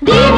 Deep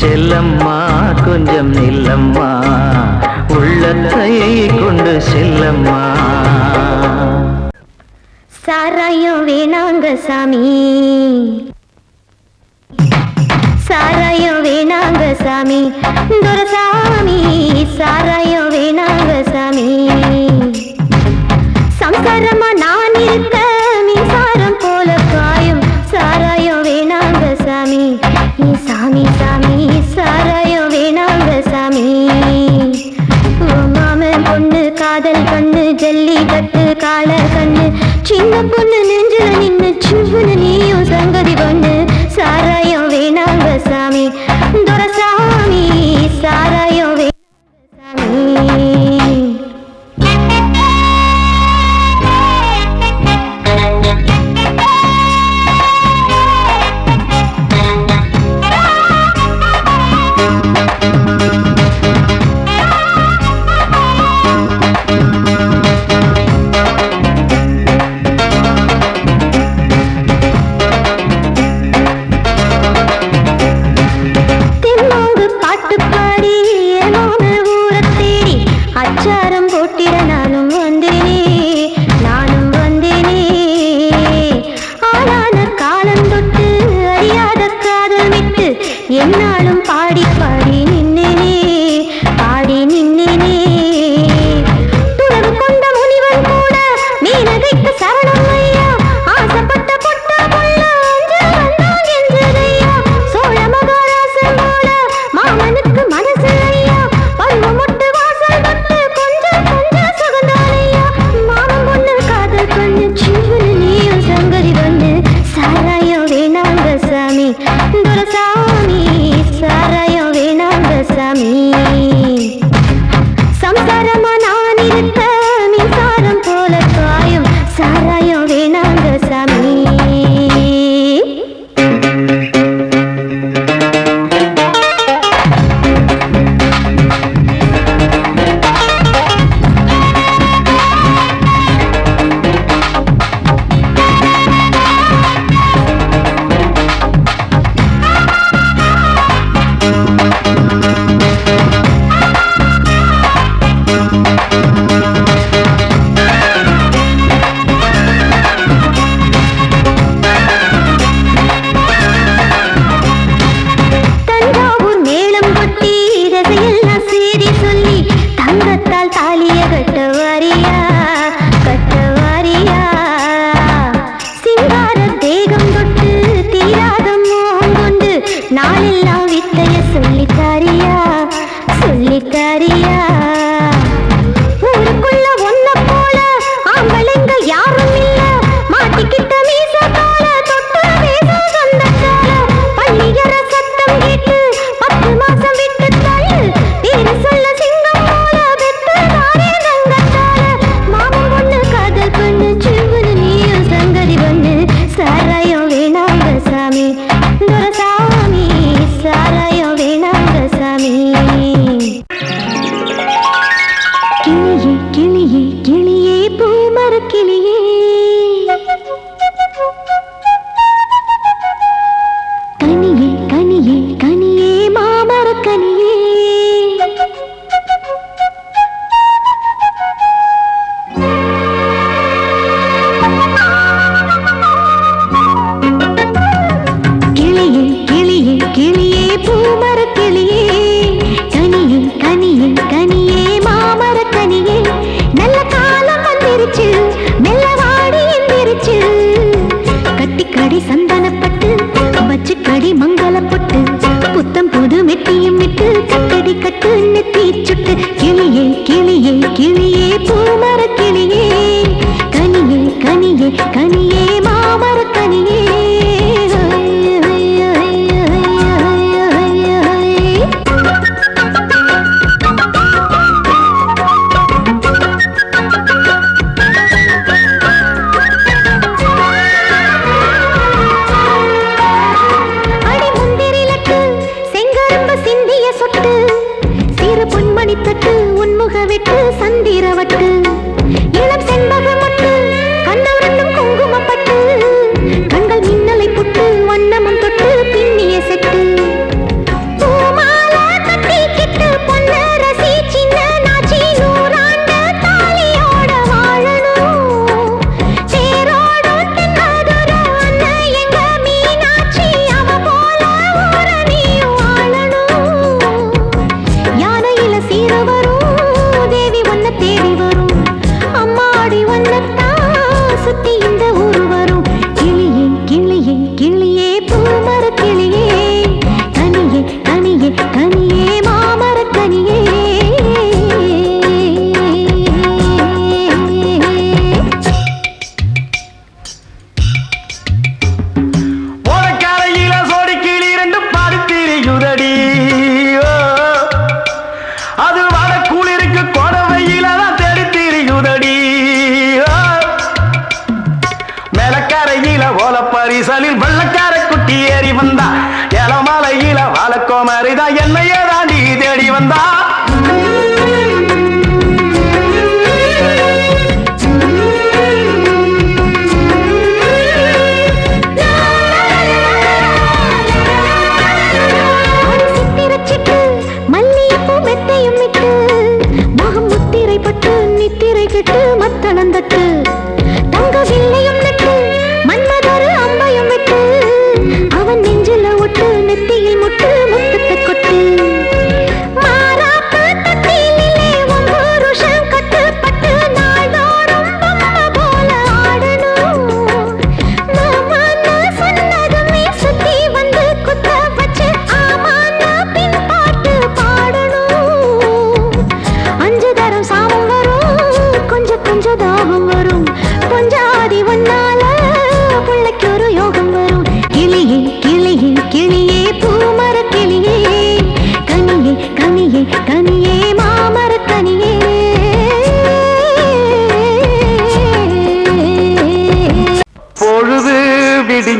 செல்லம்மா கொஞ்சம் நில்லம்மா. உள்ளத்தை கொண்டு செல்லம்மா. சாராயம் வேணாங்க சாமி. சாராயம் வேணாங்க சாமி. துரசாமி சாராயம் வேணாங்க சாமி. சங்கரமா நான் இருக்க சின்ன பொண்ணு yakın போகவிட்டு பரிசலில் வெள்ளக்கார குட்டி ஏறி வந்தா. ஏலமாலையில வாழக்கோமாரிதான் என்னையே தாண்டி தேடி வந்தா.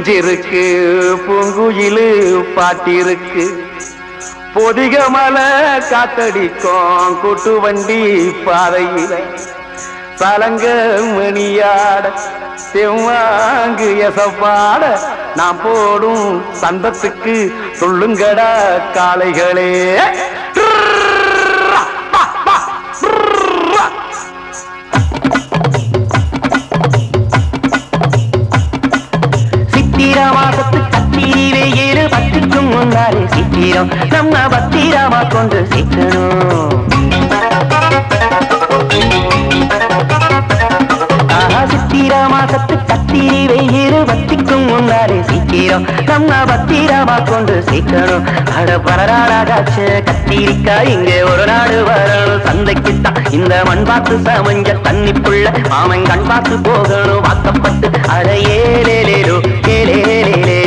விடிஞ்சிருக்கு பூங்குயிலு பாட்டிருக்கு. பொதிக மலை காத்தடிக்கும் கூட்டு வண்டி பாதையில. சலங்க மணியாட செவ்வாங்கு எசப்பாட. நான் போடும் சந்தத்துக்கு சொல்லுங்கடா காளைகளே. பத்திக்கும் முன்னாலே சித்திரம் நம்ம பத்திரமா கொண்டு சிக்கணும் சித்திரமா சத்து மாசத்து கத்திரி வெயில் பத்திக்கும் முன்னாலே சீக்கிரம் நம்ம பத்திரமா கொண்டு சீக்கணும். அட பரராடாச்சு கத்திரிக்கா இங்கே ஒரு நாடு வரணும். சந்தைக்குத்தான் இந்த மண் பார்த்து சமஞ்ச தண்ணிக்குள்ள மாமன் கண் பார்த்து போகணும். வாக்கப்பட்டு அட ஏலேலேலோ ஏலேலேலே